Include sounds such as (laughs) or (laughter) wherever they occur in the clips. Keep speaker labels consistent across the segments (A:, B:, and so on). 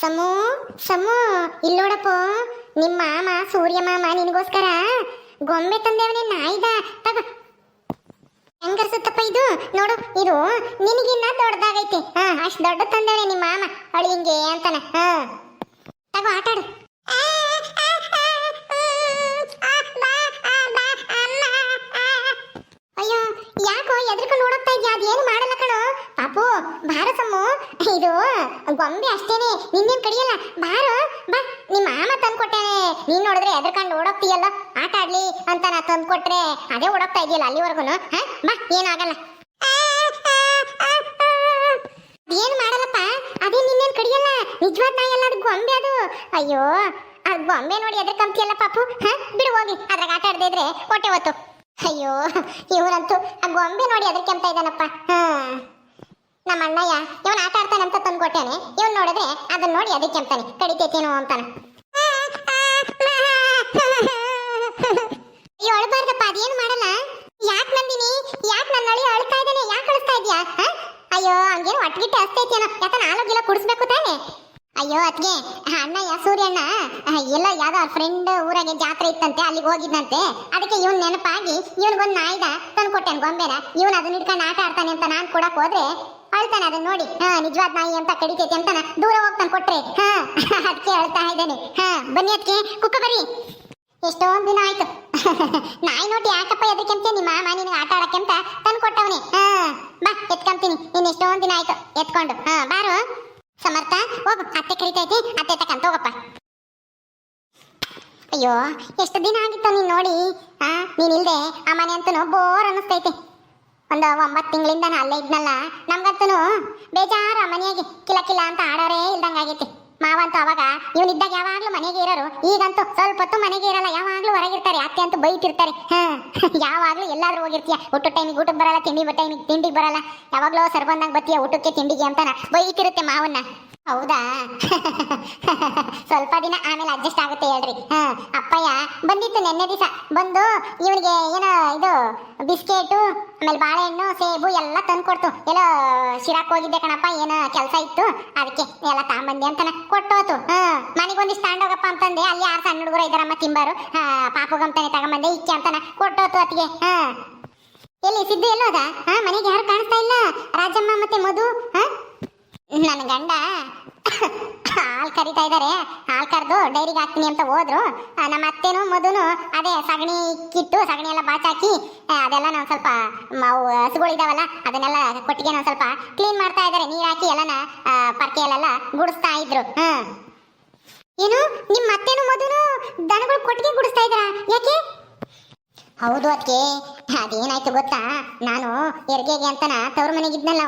A: ಸಮು ಸಮು ಇಲ್ಲಿ ನೋಡಪ್ಪ ನಿಮ್ಮ ಮಾಮ, ಸೂರ್ಯ ಮಾಮ ನಿನಗೋಸ್ಕರ ಗೊಂಬೆ ತಂದೇವನೇ ನಾಯಿದ. ತಗ. ಹೆಂಗರ್ಸುತ್ತಪ್ಪ ಇದು? ನೋಡು, ಇದು ನಿನಗಿನ್ನ ದೊಡ್ಡದಾಗೈತಿ. ಹಾ, ಅಷ್ಟು ದೊಡ್ಡ ತಂದೇವನೇ ನಿಮ್ಮ ಮಾಮ. ಅಳಿಂಗೆ ಅಂತಾನೆ. ಹಾ. ತಗೋ ಆಟಾಡು ಅಯ್ಯೋ ಯಾಕೋ ಎದ್ರಕೊಂಡು ಓಡೋಗ್ತಾ ಇದ್ಯಾ ಅದೇನು ಮಾಡಲ್ಲ ಕಣೋ ಪಾಪು ಬಾರ ಸಮ್ಮು ಇದು ಗೊಂಬೆ ಅಷ್ಟೇನೆ ನಿನ್ನೇನ್ ಕಡಿಯಲ್ಲ ಬಾರೋ ಬಾ ನಿಮ್ಮ ಮಾಮ ತಂದ್ಕೊಟ್ಟೇನೆ ನೀನ್ ನೋಡಿದ್ರೆ ಎದ್ರಕೊಂಡು ಓಡೋಗ್ತೀಯಲ್ಲ ಆಟ ಆಡ್ಲಿ ತಂದು ಕೊಟ್ರೆ ಅದೇ ಓಡೋಗ್ತಾ ಇದೆಯಲ್ಲ ಅಲ್ಲಿವರೆಗೂ ಬಾ, ಏನಾಗಲ್ಲ. ಏನು ಮಾಡಲ್ಲಪ್ಪ? ಅದೇ ನಿನ್ನೇನ್ ಕಡಿಯಲ್ಲ? ನಿಜವಾದ ನಾಯಿ ಅಲ್ಲ, ಅದು ಗೊಂಬೆ ಅದು. ಅಯ್ಯೋ, ಆ ಗೊಂಬೆ ನೋಡಿ ಎದ್ರ ಕಂಪ್ತಿಯಲ್ಲ ಪಾಪು. ಹಾ? ಬಿಡು, ಹೋಗಿ. ಅದ್ರಾಗ ಆಟ ಆಡದೇ ಇದ್ರೆ ಹೊಟ್ಟೆ ಹೊತ್ತು. ಅಯ್ಯೋ, ಇವರಂತೂ ಆ ಗೊಂಬೆ ನೋಡಿ ಅದ್ರ ಕೆಂಪ ಇದ್ದಾನಪ್ಪ. ಹಾ. ನಮ್ಮ ಅಣ್ಣಯ್ಯ, ಇವನ್ ಆಟ ಅಂತ ತಂದ್ಕೊಟ್ಟೇನೆ. ಇವನ್ ನೋಡಿದ್ರೆ ಅದನ್ನ ನೋಡಿ ಅದಕ್ಕೆ ಕೆಂಪ್ತಾನೆ ಕಡಿತೈತೇನೋ ಅಂತಾನೆ. ಅಳಬಾರ್ದಪ್ಪ, ಅದೇನು ಮಾಡಲ್ಲ? ಯಾಕೆ ನಂದಿನಿ? ಯಾಕೆ ನನ್ನ ಅಳಿ ಅಳ್ತಾ ಇದ್ದಾನೆ? ಯಾಕೆ ಅಳಿಸ್ತಾ ಇದೆಯಾ? ಅಯ್ಯೋ, ಹಂಗೇನು ಒಟ್ಗಿಟ್ಟು ಹಸ್ತೈತೇನೋ ಯಾಕಂದ್ರೆ ಹಾಲೋಗಿಲ್ಲ ಕುಡಿಸ್ಬೇಕು ತಾನೆ? ಅಯ್ಯೋ ಅದ್ಗೆ ಅಣ್ಣಯ್ಯ ಸೂರ್ಯಣ್ಣ? ಎಲ್ಲ ಯಾವ್ದೋ ಫ್ರೆಂಡ್ ಊರಾಗೆ ಜಾತ್ರೆ ಇತ್ತಂತೆ, ಅಲ್ಲಿಗೆ ಹೋಗಿದ್ದಂತೆ ಅದಕ್ಕೆ ಇವನ್ ನೆನಪಾಗಿ ಇವನ್ಗೊಂದು ನಾಯ್ದ ತಂದು ಕೊಟ್ಟೆನ್ ಗೊಂಬೆನ. ಇವನ್ ಅದನ್ನ ಹಿಡ್ಕೊಂಡು ಆಟ ಆಡ್ತಾನೆ ಅಂತ ನಾನು ಕೊಡಕ್ ಹೋದ್ರೆ ಅಳ್ತಾನೆ ಅದನ್ನ ನೋಡಿ. ಹಾ, ನಿಜವಾದ ನಾಯಿ ಅಂತ ಕಡಿತೈತೆ ಅಂತ ದೂರ ಹೋಗ್ತಾನೆ ಕೊಟ್ರೆ. ಹಾ, ಅದಕ್ಕೆ ಅಳ್ತಾ ಇದ್ದಾನೆ. ಹಾ, ಬನ್ನಿ ಅದಕ್ಕೆ ಕುಕ್ಕ ಬರ್ರಿ. ಎಷ್ಟೊಂದ್ ದಿನ ಆಯ್ತು. (laughs) ನಾಯಿ ನೋಡಿ ಯಾಕಪ್ಪ ಎದಕ್ಕೆಂತ ನಿಮ್ಮ ಮಾಮ ನಿನಗೆ ಆಟ ಆಡಕ್ಕೆಂತ ತಂದು ಕೊಟ್ಟವನಿ. ಹಾ, ಬಾ, ಎತ್ಕೊಂತೀನಿ. ನೀನ್ ಎಷ್ಟೊಂದ್ ದಿನ ಆಯ್ತು. ಎತ್ಕೊಂಡು. ಹಾ, ಬಾರು. ಸಮರ್ಥ, ಹೋಗು. ಅತ್ತೆ ಕರಿತೈತಿ ಅತ್ತೆ ತಕಂತ ಹೋಗಪ್ಪ. ಅಯ್ಯೋ, ಎಷ್ಟು ದಿನ ಆಗಿತ್ತು ನೀನ್ ನೋಡಿ. ಆ ನೀನ್ ಇಲ್ದೆ ಆ ಮನೆ ಅಂತೂ ಬೋರ್ ಅನ್ನಿಸ್ತೈತಿ ಒಂದು ಒಂಬತ್ತು ತಿಂಗಳಿಂದ ಅಲ್ಲೇ ಇದ್ನಲ್ಲ, ನಮ್ಗಂತೂ ಬೇಜಾರು ಆ ಮನೆಯಾಗಿ. ಕಿಲ ಕಿಲ ಅಂತ ಆಡೋರೇ ಇಲ್ದಂಗಾಗೈತಿ. ಮಾವಂತೂ ಅವಾಗ ಇವನಿದ್ದಾಗ ಯಾವಾಗ್ಲೂ ಮನೆಗೆ ಇರೋರು, ಈಗಂತೂ ಸ್ವಲ್ಪ ಹೊತ್ತು ಮನೆಗೆ ಇರಲ್ಲ, ಯಾವಾಗ್ಲೂ ಹೊರಗಿರ್ತಾರೆ ಅತ್ತೆ ಅಂತೂ ಬೈತಿರ್ತಾರೆ. ಹಾ, ಯಾವಾಗ್ಲೂ ಎಲ್ಲಾದ್ರೂ ಹೋಗಿರ್ತೀಯ ಊಟ ಟೈಮಿಗೆ ಊಟಕ್ಕೆ ಬರಲ್ಲ, ತಿಂಡಿ ಟೈಮಿಗೆ ತಿಂಡಿಗೆ ಬರಲ್ಲ. ಯಾವಾಗ್ಲೂ ಬಂದಾಗ ಬತ್ತೀಯ ಊಟಕ್ಕೆ ತಿಂಡಿಗೆ ಅಂತಾನ ಬೈತಿರುತ್ತೆ ಮಾವನ್ನ. ಹೌದಾ? ಸ್ವಲ್ಪ ದಿನ ಆಮೇಲೆ ಅಡ್ಜಸ್ಟ್ ಆಗುತ್ತೆ ಹೇಳ್ರಿ. ಅಪ್ಪಯ್ಯ ಬಂದಿತ್ತು ನೆನ್ನೆ ದಿವಸ. ಬಂದು ಇವನಿಗೆ ಏನೋ ಇದು ಬಿಸ್ಕೆಟು, ಆಮೇಲೆ ಬಾಳೆಹಣ್ಣು, ಸೇಬು ಎಲ್ಲ ತಂದು ಕೊಡ್ತು ಎಲ್ಲ ಶಿರಾಕ್ ಹೋಗಿದ್ದೆ ಕಣಪ್ಪ, ಏನೋ ಕೆಲಸ ಇತ್ತು. ಅದಕ್ಕೆ ಎಲ್ಲ ತಾಂಬಂದಿ ಅಂತಾನೆ ಕೊಟ್ಟೋತು. ಹಾ ಮನೆಗೆ ಒಂದಿಷ್ಟು ತಗೊಂಡೋಗಪ್ಪ ಅಂತಂದೆ. ಅಲ್ಲಿ ಯಾರು ಸಣ್ಣ ಹುಡುಗರು ಇದಾರಮ್ಮ ತಿಂಬಾರು. ಹಾ ಪಾಪುಗಂತಾನೆ ತಗೊಂಬಂದೆ, ಇಕ್ಕೆ ಅಂತಾನೆ ಕೊಟ್ಟೋತು ಅತ್ತಿಗೆ. ಹಾ. ಎಲ್ಲಿ, ಸಿದ್ದು ಎಲ್ಲೋದ ಹಾ, ಮನೆಗೆ ಯಾರು ಕಾಣಿಸ್ತಾ ಇಲ್ಲ? ರಾಜಮ್ಮ ಮತ್ತೆ ಮಧು, ಹಾ? ನನ್ನ ಗಂಡ ಹಾಲು ಕರಿತಾ ಇದ್ದಾರೆ ಹಾಲು ಕರೆದು ಡೈರಿಗೆ ಹಾಕ್ತೀನಿ ಅಂತ ಹೋದ್ರು. ನಮ್ಮ ಅತ್ತೆನೂ ಮಧುನು ಅದೇ ಸಗಣಿ ಇಕ್ಕಿಟ್ಟು ಸಗಣಿ ಎಲ್ಲ ಬಾಚಾಕಿ ಅದೆಲ್ಲ ನಾವು ಸ್ವಲ್ಪ ಹಸುಗಳಿದಾವಲ್ಲ, ಅದನ್ನೆಲ್ಲ ಕೊಟ್ಟಿಗೆ ನಾವು ಸ್ವಲ್ಪ ಕ್ಲೀನ್ ಮಾಡ್ತಾ ಇದ್ದಾರೆ ನೀರು ಹಾಕಿ ಎಲ್ಲನ ಪರ್ಕೆಯಲ್ಲೆಲ್ಲ ಗುಡಿಸ್ತಾ ಇದ್ರು. ಏನು? ನಿಮ್ಮ ಅತ್ತೆನೂ ಮಧುನು ದನಗಳು ಕೊಟ್ಟಿಗೆ ಗುಡಿಸ್ತಾ ಇದ್ರ ಯಾಕೆ? ಹೌದು ಅದಕ್ಕೆ ಅದೇನಾಯ್ತು ಗೊತ್ತಾ? ನಾನು ಹೆರಿಗೆಗೆ ಅಂತನ ತವ್ರ ಮನೆಗಿದ್ನಲ್ಲ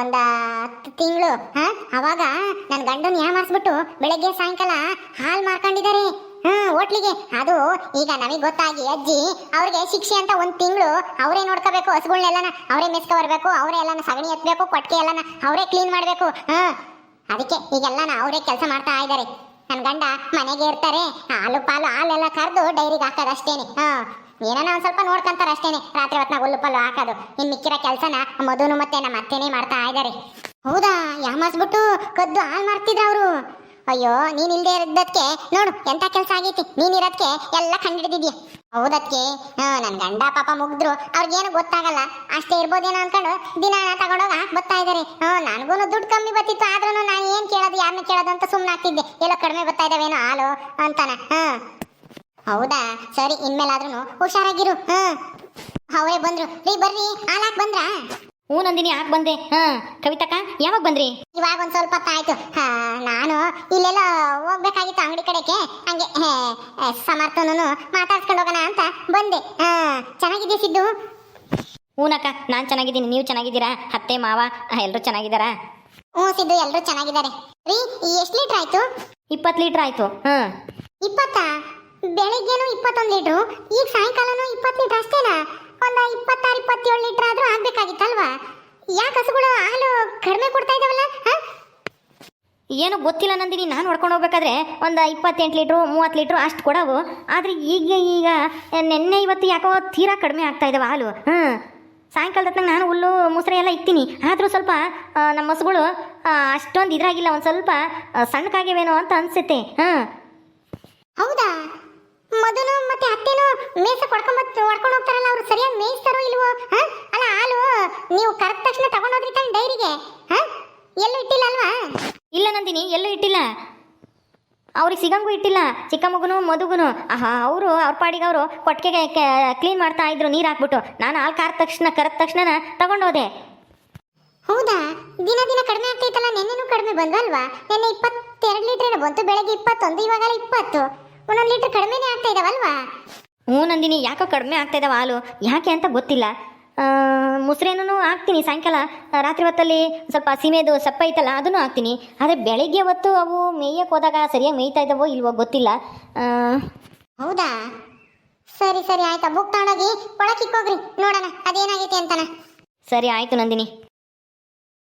A: ಒಂದ ಹತ್ತು ತಿಂಗಳು, ಹಾ? ಅವಾಗ ನನ್ನ ಗಂಡನ ಯಾಮಾರಿಸ್ಬಿಟ್ಟು ಬೆಳಗ್ಗೆ ಸಾಯಂಕಾಲ ಹಾಲು ಮಾರ್ಕೊಂಡಿದ್ದಾರೆ ಹ್ಮ್, ಹೋಟ್ಲಿಗೆ. ಅದು ಈಗ ನಮಗೆ ಗೊತ್ತಾಗಿ ಅಜ್ಜಿ ಅವ್ರಿಗೆ ಶಿಕ್ಷೆ ಅಂತ ಒಂದ್ ತಿಂಗಳು ಅವರೇ ನೋಡ್ಕೋಬೇಕು ಹಸುಗಳನ್ನೆಲ್ಲನ ಅವರೇ ಮೆಸ್ಕ ಬರ್ಬೇಕು ಅವರೇ ಎಲ್ಲನ ಸಗಣಿ ಎತ್ತಬೇಕು ಕೊಟ್ಟಿಗೆ ಎಲ್ಲನ ಅವರೇ ಕ್ಲೀನ್ ಮಾಡಬೇಕು. ಹ್ಮ್, ಅದಕ್ಕೆ ಈಗೆಲ್ಲನ ಅವರೇ ಕೆಲಸ ಮಾಡ್ತಾ ಇದ್ದಾರೆ ನನ್ನ ಗಂಡ ಮನೆಗೆ ಇರ್ತಾರೆ, ಹಾಲು ಪಾಲು ಹಾಲೆಲ್ಲ ಕರೆದು ಡೈರಿಗೆ ಹಾಕೋದಷ್ಟೇನೆ ಹಾ ಏನೋ ಒಂದ್ ಸ್ವಲ್ಪ ನೋಡ್ಕೊಂತಾರೆ ಅಷ್ಟೇನೆ. ರಾತ್ರಿ ಹೊತ್ನಾಗ ಹುಲ್ಲು ಪಲ್ಲು ಹಾಕೋದು. ಇನ್ ಮಿಕ್ಕಿರೋ ಕೆಲಸನ ಮಧುನು ಮತ್ತೆ ನಮ್ಮ ಅತ್ತೆನೇ ಮಾಡ್ತಾ ಇದ್ದಾರೆ ಹೌದಾ? ಯಾಮಾಸ್ಬಿಟ್ಟು ಕದ್ದು ಹಾಲ್ ಮಾಡ್ತಿದ್ರ ಅವರು? ಅಯ್ಯೋ, ನೀನ್ ಇಲ್ದೇ ಇರೋದಕ್ಕೆ ನೋಡು, ಎಂತ ಕೆಲಸ ಆಗೈತಿ? ನೀನ್ ಇರೋದಕ್ಕೆ ಎಲ್ಲ ಕಂಡಿಡಿದಿದ್ಯಾ? ಹೌದಕ್ಕೆ ನನ್ ಗಂಡ ಪಾಪ ಮುಗಿದ್ರು. ಅವ್ರಿಗೇನು ಗೊತ್ತಾಗಲ್ಲ. ಅಷ್ಟೇ ಇರ್ಬೋದೇನೋ ಅನ್ಕೊಂಡು ದಿನ ತಗೊಂಡೋಗ ಬರ್ತಾ ಇದಾರೆ. ನನಗೂ ದುಡ್ಡು ಕಮ್ಮಿ ಬರ್ತಿತ್ತು. ಆದ್ರೂ ನಾನು ಏನ್ ಕೇಳೋದು ಯಾರನ್ನ ಕೇಳೋದು ಅಂತ ಸುಮ್ಮನೆ ಆಗ್ತಿದ್ದೆ ಎಲ್ಲೋ ಕಡಿಮೆ ಬರ್ತಾ ಇದಾವೇನೋ ಹಾಲು ಅಂತಾನ. ಹೌದಾ? ಸರಿ ಇನ್ಮೇಲಾದ್ರೂ ಹುಷಾರಾಗಿರು. ಹ್ಞೂ ಅವೇ ಬಂದ್ರು. ರೀ, ಬರ್ರಿ. ಹಾಲಾಕ್ ಬಂದ್ರಾ?
B: ಹ್ಞೂ ನಂದಿನಿ ಯಾಕೆ ಬಂದೆ? ಹಾಂ ಕವಿತಕ್ಕ ಯಾವಾಗ ಬಂದ್ರಿ?
A: ಇವಾಗ ಒಂದು ಸ್ವಲ್ಪ ಆಯ್ತು. ಹಾ, ನಾನು ಇಲ್ಲೆಲ್ಲ ಹೋಗ್ಬೇಕಾಗಿತ್ತು ಅಂಗಡಿ ಕಡೆಗೆ. ಹಂಗೆ ಸಮರ್ಥನೂ ಮಾತಾಡ್ಸ್ಕೊಂಡು ಹೋಗೋಣ ಅಂತ ಬಂದೆ. ಹಾ ಚೆನ್ನಾಗಿದೆ ಸಿದ್ದು?
B: ಹ್ಞೂನಕ್ಕ ನಾನು ಚೆನ್ನಾಗಿದ್ದೀನಿ. ನೀವು ಚೆನ್ನಾಗಿದ್ದೀರಾ? ಅತ್ತೆ ಮಾವ ಎಲ್ಲರೂ ಚೆನ್ನಾಗಿದ್ದಾರಾ?
A: ಹ್ಞೂ ಸಿದ್ದು ಎಲ್ಲರೂ ಚೆನ್ನಾಗಿದ್ದಾರೆ. ರೀ ಎಷ್ಟು ಲೀಟ್ರ್ ಆಯ್ತು?
B: ಇಪ್ಪತ್ತು ಲೀಟ್ರ್ ಆಯಿತು. ಹಾಂ.
A: ಇಪ್ಪತ್ತಾ? ಬೆಳಿಗ್ಗೆನೂ ಇಪ್ಪತ್ತೊಂದು ಲೀಟ್ರು ಈಗ ಸಾಯಂಕಾಲನೂ ಇಪ್ಪತ್ತು ಲೀಟ್ರ್ ಅಷ್ಟೇನಾ? ಒಂದು ಇಪ್ಪತ್ತಾರು ಇಪ್ಪತ್ತೇಳು ಲೀಟರ್ ಆದರೂ ಆಗ್ಬೇಕಾಗಿತ್ತಲ್ವಾ? ಯಾಕೆ ಹಸುಗಳು ಹಾಲು ಕಡಿಮೆ ಕೊಡ್ತಾ ಇದಾವಲ್ಲ
B: ಏನು ಗೊತ್ತಿಲ್ಲ ನಂದಿನಿ ನಾನು ಹೊಡ್ಕೊಂಡು ಹೋಗ್ಬೇಕಾದ್ರೆ ಒಂದು ಇಪ್ಪತ್ತೆಂಟು ಲೀಟ್ರು ಮೂವತ್ತು ಲೀಟ್ರು ಅಷ್ಟು ಕೊಡವು. ಆದರೆ ಈಗ ಈಗ ನಿನ್ನೆ ಇವತ್ತು ಯಾಕೋ ತೀರಾ ಕಡಿಮೆ ಆಗ್ತಾ ಇದ್ದಾವೆ ಹಾಲು ಹ್ಞೂ ಸಾಯಂಕಾಲದ ನಾನು ಹುಲ್ಲು ಮುಸ್ರೆ ಎಲ್ಲ ಇಕ್ತೀನಿ. ಆದರೂ ಸ್ವಲ್ಪ ನಮ್ಮ ಹಸುಗಳು ಅಷ್ಟೊಂದು ಇದ್ರಾಗಿಲ್ಲ ಒಂದು ಸ್ವಲ್ಪ ಸಣ್ಣಕ್ಕಾಗಿವೇನೋ ಅಂತ ಅನಿಸುತ್ತೆ ಹಾಂ?
A: ಹೌದಾ? ಮಧುನು ಮತ್ತೆ ಅತ್ತೆನು ಮೇಸ ಕೊಡ್ಕೊಂಬತ್ ಹೊಡ್ಕೊಂಡು ಹೋಗ್ತಾರಲ್ಲ ಅವ್ರು? ಸರಿಯಾಗಿ ಮೇಯಿಸ್ತಾರೋ ಇಲ್ವೋ? ಹ? ಅಲ್ಲ ಹಾಲು ನೀವು ಕರೆದ ತಕ್ಷಣ ತಗೊಂಡೋದ್ರಿ ತಾನೆ ಡೈರಿಗೆ? ಹ? ಎಲ್ಲೂ ಇಟ್ಟಿಲ್ಲ ಅಲ್ವಾ?
B: ಇಲ್ಲ ನಂದಿನಿ ಎಲ್ಲೂ ಇಟ್ಟಿಲ್ಲ. ಅವ್ರಿಗೆ ಸಿಗಂಗೂ ಇಟ್ಟಿಲ್ಲ. ಚಿಕ್ಕ ಮಗುನು ಮದುಗುನು. ಆಹಾ ಅವರು ಅವ್ರ ಪಾಡಿಗೆ ಅವರು ಕೊಟ್ಟಿಗೆ ಕ್ಲೀನ್ ಮಾಡ್ತಾ ಇದ್ರು ನೀರು ಹಾಕ್ಬಿಟ್ಟು. ನಾನು ಹಾಲು ಕಾರ್ ತಕ್ಷಣ ಕರೆದ ತಕ್ಷಣ ತಗೊಂಡೋದೆ
A: ಹೌದಾ? ದಿನ ದಿನ ಕಡಿಮೆ ಆಗ್ತೈತಲ್ಲ ನೆನ್ನೆನೂ ಕಡಿಮೆ ಬಂದ್ವಲ್ವಾ? ನೆನ್ನೆ ಇಪ್ಪತ್ತೆರಡು ಲೀಟ್ರ್ ಬಂತು ಬೆಳಗ್ಗೆ ಇಪ್ಪತ್ತೊಂದು ಇವಾಗಲ್ಲ ಇಪ್ಪತ್ತು. ಒಂದೊಂದು ಲೀಟರ್ ಕಡಿಮೆನೇ ಆಗ್ತಾ ಇದಾವಲ್ವಾ?
B: ಹ್ಞೂ ನಂದಿನಿ ಯಾಕೋ ಕಡಿಮೆ ಆಗ್ತಾ ಇದಾವ ಹಾಲು? ಯಾಕೆ ಅಂತ ಗೊತ್ತಿಲ್ಲ. ಮುಸ್ರೇನೂ ಹಾಕ್ತೀನಿ. ಸಾಯಂಕಾಲ ರಾತ್ರಿ ಹೊತ್ತಲ್ಲಿ ಸ್ವಲ್ಪ ಸೀಮೆದು ಸಪ್ಪ ಐತಲ್ಲ ಅದನ್ನು ಹಾಕ್ತೀನಿ. ಆದರೆ ಬೆಳಿಗ್ಗೆ ಹೊತ್ತು ಅವು ಮೇಯಕ್ಕೆ ಹೋದಾಗ ಸರಿಯಾಗಿ ಮೇಯ್ತಾ ಇದ್ದಾವೋ ಇಲ್ವೋ ಗೊತ್ತಿಲ್ಲ.
A: ಹೌದಾ? ಸರಿ ಸರಿ ಆಯ್ತಾ. ಬುಕ್ ತಗೊಂಡೋಗಿ ಒಳಕ್ಕೆ ಹೋಗ್ರಿ ನೋಡೋಣ ಅದೇನಾಗೈತೆ ಅಂತಾನ.
B: ಸರಿ ಆಯ್ತು ನಂದಿನಿ.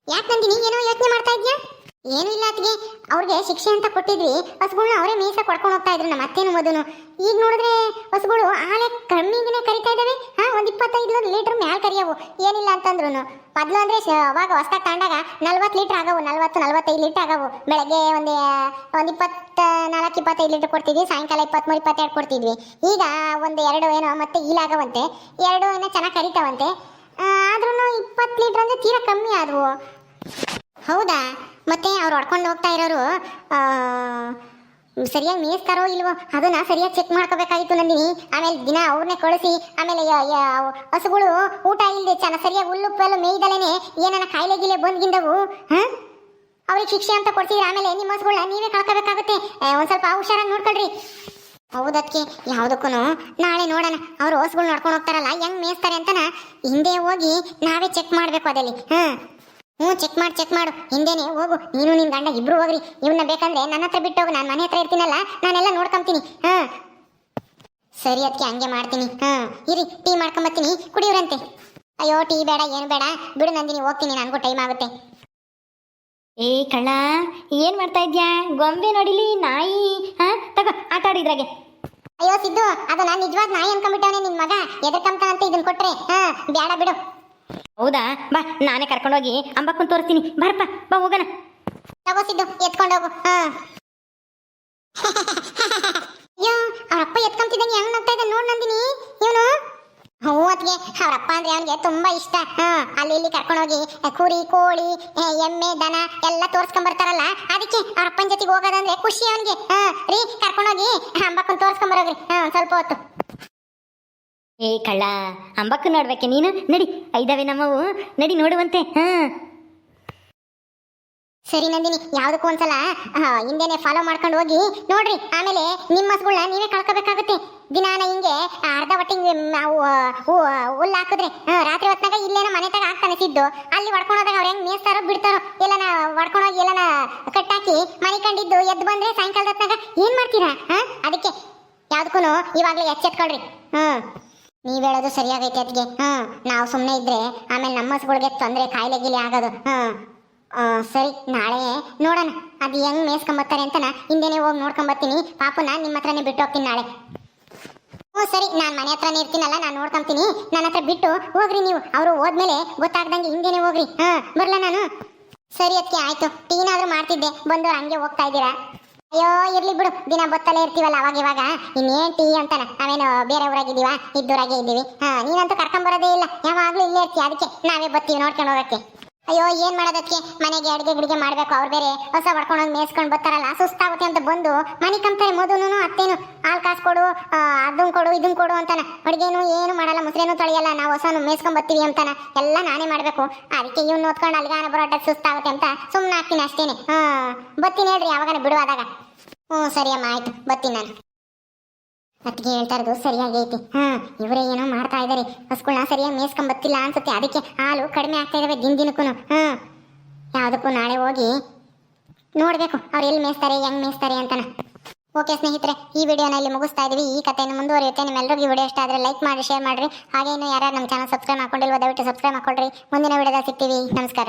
A: ಯಾಕೆ ನಂದಿನಿ? ಏನೋ ಯೋಚನೆ ಮಾಡ್ತಾ ಇದ್ಯಾ? ಏನೂ ಇಲ್ಲ ಅತ್ಗೆ ಅವ್ರಿಗೆ ಶಿಕ್ಷೆ ಅಂತ ಕೊಟ್ಟಿದ್ವಿ. ಹಸುಗಳ್ನ ಅವರೇ ಮೀಸ ಕೊಡ್ಕೊಂಡು ಹೋಗ್ತಾ ಇದ್ರು ನಮ್ಮ ಅತ್ತೇನು ಮದುನು. ಈಗ ನೋಡಿದ್ರೆ ಹಸುಗಳು ಆಲೆ ಕಮ್ಮಿಗಿನೇ ಕರಿತಾ ಇದಾವೆ. ಹಾ, ಒಂದು ಇಪ್ಪತ್ತೈದು ಲೀಟ್ರ್ ಮ್ಯಾಲ್ ಕರಿಯವು. ಏನಿಲ್ಲ ಅಂತಂದ್ರು ಮೊದ್ಲು ಅಂದ್ರೆ ಅವಾಗ ಹೊಸ್ದಾಗ್ ತಗೊಂಡಾಗ ನಲ್ವತ್ತು ಲೀಟ್ರ್ ಆಗವು. ನಲ್ವತ್ತು, ನಲ್ವತ್ತೈದು ಲೀಟರ್ ಆಗವು. ಬೆಳಗ್ಗೆ ಒಂದು ಒಂದು ಇಪ್ಪತ್ತ ನಾಲ್ಕು ಇಪ್ಪತ್ತೈದು ಲೀಟ್ರ್ ಕೊಡ್ತಿದ್ವಿ. ಸಾಯಂಕಾಲ ಇಪ್ಪತ್ಮೂರು, ಇಪ್ಪತ್ತೆರಡು ಕೊಡ್ತಿದ್ವಿ. ಈಗ ಒಂದು ಎರಡು ಏನೋ ಮತ್ತೆ ಈಲಾಗವಂತೆ. ಎರಡು ಏನೋ ಚೆನ್ನಾಗಿ ಕರಿತಾವಂತೆ. ಆದ್ರೂ ಇಪ್ಪತ್ತು ಲೀಟ್ರ್ ಅಂದ್ರೆ ತೀರಾ ಕಮ್ಮಿ ಆದವು. ಹೌದಾ? ಮತ್ತೆ ಅವ್ರು ಹೊಡ್ಕೊಂಡು ಹೋಗ್ತಾ ಇರೋರು ಸರಿಯಾಗಿ ಮೇಯಿಸ್ತಾರೋ ಇಲ್ವೋ, ಅದನ್ನ ಸರಿಯಾಗಿ ಚೆಕ್ ಮಾಡ್ಕೋಬೇಕಾಗಿತ್ತು ನಂದಿನಿ. ಆಮೇಲೆ ದಿನ ಅವ್ರನ್ನೇ ಕಳಿಸಿ, ಆಮೇಲೆ ಹಸುಗಳು ಊಟ ಇಲ್ಲದೆ ಚೆನ್ನ ಸರಿಯಾಗಿ ಹುಲ್ಲುಪ್ಪೆಲ್ಲ ಮೇಯ್ದಲೇನೆ ಏನನ್ನ ಕಾಯಿಲೆ ಗಿಲೆ ಬಂದ್ಗಿಂದವು, ಹಾ? ಅವ್ರಿಗೆ ಶಿಕ್ಷೆ ಅಂತ ಕೊಡ್ತಿದ್ರೆ ಆಮೇಲೆ ನಿಮ್ಮ ಹಸುಗಳನ್ನ ನೀವೇ ಕಳ್ಕೋಬೇಕಾಗುತ್ತೆ. ಒಂದು ಒಂದ್ ಸ್ವಲ್ಪ ಹುಷಾರಾಗಿ ನೋಡ್ಕೊಳ್ರಿ. ಹೌದಕ್ಕೆ ಯಾವುದಕ್ಕೂ ನಾಳೆ ನೋಡೋಣ. ಅವ್ರು ಹಸುಗಳು ನೋಡ್ಕೊಂಡು ಹೋಗ್ತಾರಲ್ಲ, ಹೆಂಗ್ ಮೇಯಿಸ್ತಾರೆ ಅಂತನ ಹಿಂದೆ ಹೋಗಿ ನಾವೇ ಚೆಕ್ ಮಾಡ್ಬೇಕು ಅದಲ್ಲಿ, ಹಾ? ಹ್ಞೂ ಚೆಕ್ ಮಾಡಿ ಚೆಕ್ ಮಾಡು. ಹಿಂದೇನೆ ಹೋಗು. ನೀನು ನಿನ್ನ ಗಂಡ ಇಬ್ರು ಹೋಗ್ರಿ. ಇವನ್ನ ಬೇಕಂದ್ರೆ ನನ್ನ ಹತ್ರ ಬಿಟ್ಟು ಹೋಗು. ನಾನು ಮನೆ ಹತ್ರ ಇರ್ತೀನಲ್ಲ ನಾನೆಲ್ಲ ನೋಡ್ಕೊಂತೀನಿ. ಹಾ. ಸರಿ ಅದಕ್ಕೆ ಹಂಗೆ ಮಾಡ್ತೀನಿ. ಹಾ. ಇರಿ ಟೀ ಮಾಡ್ಕೊಂಬತ್ತೀನಿ. ಕುಡಿಯೋರಂತೆ ಅಯ್ಯೋ ಟೀ ಬೇಡ ಏನು ಬೇಡ. ಬಿಡು ನಂದಿನಿ ಹೋಗ್ತೀನಿ. ನನಗೂ ಟೈಮ್ ಆಗುತ್ತೆ.
B: ಏ ಕಳ್ಳ ಏನು ಮಾಡ್ತಾ ಇದ್ಯಾ? ಗೊಂಬೆ ನೋಡಿಲಿ ನಾಯಿ. ಹಾಂ ತಗೋ ಆಟ ಆಡಿದ್ರಾಗೆ
A: ಅಯ್ಯೋ ಸಿದ್ದು ಅದು ನಾನು ನಿಜವಾದ ನಾಯಿ ಅನ್ಕೊಂಡ್ಬಿಟ್ಟವನೇ ನಿನ್ನ ಮಗ. ಎದಕ್ಕಂತ ಇದನ್ನ ಕೊಟ್ರೆ. ಹಾ ಬೇಡ ಬಿಡು.
B: ಹೌದಾ? ಬಾ, ನಾನೇ ಕರ್ಕೊಂಡೋಗಿ ಅಂಬಕ್ಕನ್ ತೋರಿಸ್ತೀನಿ. ಬರಪ್ಪ, ಬಾ, ಹೋಗೋಣ.
A: ತಗೋ ಸಿದ್ದು ಎತ್ಕೊಂಡೋಗು ಹಾ. (laughs) ಅಯ್ಯೋ ಅವ್ರ ಅಪ್ಪ ಎತ್ಕೊಂತಿದ್ದಾನೆ, ಹೆಂಗ್ ನಗ್ತಾ ಇದ್ದಾನೆ ನೋಡ್ ನಂದಿನಿ. ಇವನು? ಹ್ಞೂ ಅದ್ಗೆ ಅವ್ರ ಅಂದ್ರೆ ಅವನಿಗೆ ತುಂಬಾ ಇಷ್ಟ. ಹಾ, ಅಲ್ಲಿ ಇಲ್ಲಿ ಕರ್ಕೊಂಡೋಗಿ ಕುರಿ, ಕೋಳಿ ಎಮ್ಮೆ, ದನ ಎಲ್ಲ ತೋರ್ಸ್ಕೊಂಬರ್ತಾರಲ್ಲ ಅದಕ್ಕೆ ಅವ್ರ ಜೊತೆಗೆ ಹೋಗೋದಂದ್ರೆ ಖುಷಿ ಅವನಿಗೆ. ಹಾ, ರೀ, ಕರ್ಕೊಂಡೋಗಿ ಅಂಬಕ್ಕನ್ ತೋರ್ಸ್ಕೊಂಡ್ ಬರೋಗ್ರಿ. ಹಾ ಸ್ವಲ್ಪ ಹೊತ್ತು.
B: ಏ ಕಳ್ಳ, ಅಂಬಕ್ಕ ನೋಡ್ಬೇಕೆ ನೀನು? ನಡಿ, ಐದವೆ ನಮ್ಮವು. ನಡಿ ನೋಡುವಂತೆ, ಹ.
A: ಸರಿ ನಂದಿನಿ, ಯಾವ್ದಕ್ಕೂ ಒಂದ್ಸಲ ಹಿಂದೆನೆ ಫಾಲೋ ಮಾಡ್ಕೊಂಡು ಹೋಗಿ, ನೋಡ್ರಿ, ಆಮೇಲೆ ನಿಮ್ಮ ಹಸುಗಳನ್ನ ನೀವೇ ಕಳ್ಕೋಬೇಕಾಗುತ್ತೆ. ದಿನಾನ ಹಿಂಗೆ ಅರ್ಧ ಹೊಟ್ಟಿಗೆ ಹುಲ್ಲು ಹಾಕಿದ್ರೆ ರಾತ್ರಿ ಹೊತ್ನಾಗ ಇಲ್ಲೇನೋ ಮನೆ ತಗ ಹಾಕ್ತಾನೆ ಸಿದ್ದು. ಅಲ್ಲಿ ಹೊಡ್ಕೊಂಡೋದಾಗ ಅವ್ರು ಹೆಂಗ್ ಮೇಸ್ತಾರೋ ಬಿಡ್ತಾರೋ, ಎಲ್ಲನ ಹೊಡ್ಕೊಂಡೋಗಿ ಎಲ್ಲನ ಕಟ್ಟಾಕಿ ಮನೆ ಕಂಡಿದ್ದು ಎದ್ದು ಬಂದ್ರೆ ಸಾಯಂಕಾಲದ ಹೊತ್ನಾಗ ಏನ್ ಮಾಡ್ತೀರಾ, ಹಾ? ಅದಕ್ಕೆ ಯಾವ್ದಕ್ಕೂ ಇವಾಗ್ಲೇ ಎಚ್ಚೆತ್ಕೊಳ್ರಿ, ಹ್ಮ್. ನೀವ್ ಹೇಳೋದು ಸರಿಯಾಗೈತೆ ಅದಕ್ಕೆ ಹ್ಮ್ ನಾವು ಸುಮ್ಮನೆ ಇದ್ರೆ ಆಮೇಲೆ ನಮ್ಮ ಹಸುಗಳಿಗೆ ತೊಂದರೆ ಕಾಯಿಲೆ ಗಿಲೆ ಆಗೋದು ಹ್ಮ್ ಸರಿ, ನಾಳೆ ನೋಡೋಣ. ಅದು ಹೆಂಗ್ ಮೇಸ್ಕೊಂಬತ್ತಾರೆ ಅಂತ ನಾ ಹಿಂದೆನೆ ಹೋಗಿ ನೋಡ್ಕೊಂಬತ್ತೀನಿ. ಪಾಪುನ ನಿಮ್ಮ ಹತ್ರನೇ ಬಿಟ್ಟು ಹೋಗ್ತೀನಿ ನಾಳೆ. ಹ್ಞೂ ಸರಿ, ನಾನು ಮನೆ ಹತ್ರನೇ ಇರ್ತೀನಲ್ಲ, ನಾನು ನೋಡ್ಕೊಂತೀನಿ. ನನ್ನ ಹತ್ರ ಬಿಟ್ಟು ಹೋಗ್ರಿ ನೀವು. ಅವರು ಹೋದ್ಮೇಲೆ ಗೊತ್ತಾಗ್ದಂಗೆ ಹಿಂದೆನೆ ಹೋಗ್ರಿ. ಹಾ ಬರಲ್ಲ ನಾನು? ಸರಿ ಅದಕ್ಕೆ ಆಯ್ತು. ಟೀನಾದರೂ ಮಾಡ್ತಿದ್ದೆ. ಬಂದು ಹಂಗೆ ಹೋಗ್ತಾ ಇದ್ದೀರಾ? ಅಯ್ಯೋ, ಇರ್ಲಿ ಬಿಡು. ದಿನ ಬತ್ತಲೇ ಇರ್ತೀವಲ್ಲ ಅವಾಗ ಇವಾಗ. ಇನ್ನೇನ್ ಟೀ ಅಂತಾನ. ನಾವೇನು ಬೇರೆ ಊರಾಗಿದ್ದೀವ ಇದ್ದೂರಾಗೆ ಇದ್ದೀವಿ ಹಾ, ನೀನಂತೂ ಕರ್ಕೊಂಬರೋದೇ ಇಲ್ಲ. ಯಾವಾಗ್ಲೂ ಇಲ್ಲೇ ಇರ್ತೀಯ? ಅದಕ್ಕೆ ನಾವೇ ಬತ್ತೀವಿ ನೋಡ್ಕೊಂಡು ಹೋಗಕ್ಕೆ. ಅಯ್ಯೋ, ಏನ್ ಮಾಡೋದಕ್ಕೆ? ಮನೆಗೆ ಅಡಿಗೆ ಗಿಡಿಗೆ ಮಾಡ್ಬೇಕು, ಅವ್ರು ಬೇರೆ ಹೊಸ ಹೊಡ್ಕೊಂಡು ಹೋಗಿ ಮೇಯ್ಸ್ಕೊಂಡು ಬರ್ತಾರಲ್ಲ, ಸುಸ್ತಾಗುತ್ತೆ ಅಂತ ಬಂದು ಮನೆ ಕಂತಾರೆ ಮೊದಲು ಅತ್ತೇನು, ಹಾಲು ಕಾಸು ಕೊಡು ಅದನ್ ಕೊಡು ಇದನ್ನು ಕೊಡು ಅಂತಾನ. ಅಡಿಗೆನು ಏನು ಮಾಡಲ್ಲ, ಮುಸ್ರೇನು ತೊಳೆಯಲ್ಲ, ನಾವು ಹೊಸನು ಮೇಯ್ಸ್ಕೊಂಡ್ ಬರ್ತೀವಿ ಅಂತಾನ. ಎಲ್ಲ ನಾನೇ ಮಾಡ್ಬೇಕು. ಅದಕ್ಕೆ ಇವ್ನು ಓದ್ಕೊಂಡು ಅಲ್ಗಾನ ಬರೋಟ ಸುಸ್ತಾಗುತ್ತೆ ಅಂತ ಸುಮ್ಮನೆ ಹಾಕ್ತೀನಿ ಅಷ್ಟೇನೆ. ಹಾ ಬರ್ತೀನಿ ಹೇಳ್ರಿ ಯಾವಾಗ ಬಿಡುವಾದಾಗ. ಹ್ಞೂ ಸರಿಯಮ್ಮ ಆಯ್ತು, ಬರ್ತೀನಿ ನಾನು. ಅತ್ತಿಗೆ ಹೇಳ್ತಾ ಇರೋದು ಸರಿಯಾಗೈತಿ ಹಾ, ಇವರೇ ಏನೋ ಮಾಡ್ತಾ ಇದಾರೆ. ಹಸ್ಗಳನ್ನ ಸರಿಯಾಗಿ ಮೇಸ್ಕೊಂಬತ್ತಿಲ್ಲ ಬತ್ತಿಲ್ಲ ಅನ್ಸುತ್ತೆ. ಅದಕ್ಕೆ ಹಾಲು ಕಡಿಮೆ ಆಗ್ತಾ ಇದಾವೆ ದಿನ ದಿನಕ್ಕೂ ಹಾ, ಯಾವುದಕ್ಕೂ ನಾಳೆ ಹೋಗಿ ನೋಡ್ಬೇಕು ಅವ್ರು ಎಲ್ಲಿ ಮೇಸ್ತಾರೆ ಹೆಂಗ್ ಮೇಸ್ತಾರೆ ಅಂತಾನ. ಓಕೆ ಸ್ನೇಹಿತರೆ, ಈ ವಿಡಿಯೋನ ಇಲ್ಲಿ ಮುಗಿಸ್ತಾ ಇದೀವಿ. ಈ ಕಥೆಯನ್ನು ಮುಂದುವರಿಯುತ್ತೆ. ನಿಮ್ಮೆಲ್ಲರಿಗೂ ವಿಡಿಯೋ ಇಷ್ಟ ಆದರೆ ಲೈಕ್ ಮಾಡಿ, ಶೇರ್ ಮಾಡಿರಿ. ಹಾಗೆ ಇನ್ನು ಯಾರು ನಮ್ಮ ಚಾನಲ್ ಸಬ್ಸ್ಕ್ರೈಬ್ ಮಾಡ್ಕೊಂಡಿಲ್ವೋ, ದಯವಿಟ್ಟು ಸಬ್ಸ್ಕ್ರೈಬ್ ಮಾಡ್ಕೊಳ್ರಿ. ಮುಂದಿನ ವಿಡಿಯೋದಲ್ಲಿ ಸಿಗ್ತೀವಿ. ನಮಸ್ಕಾರ.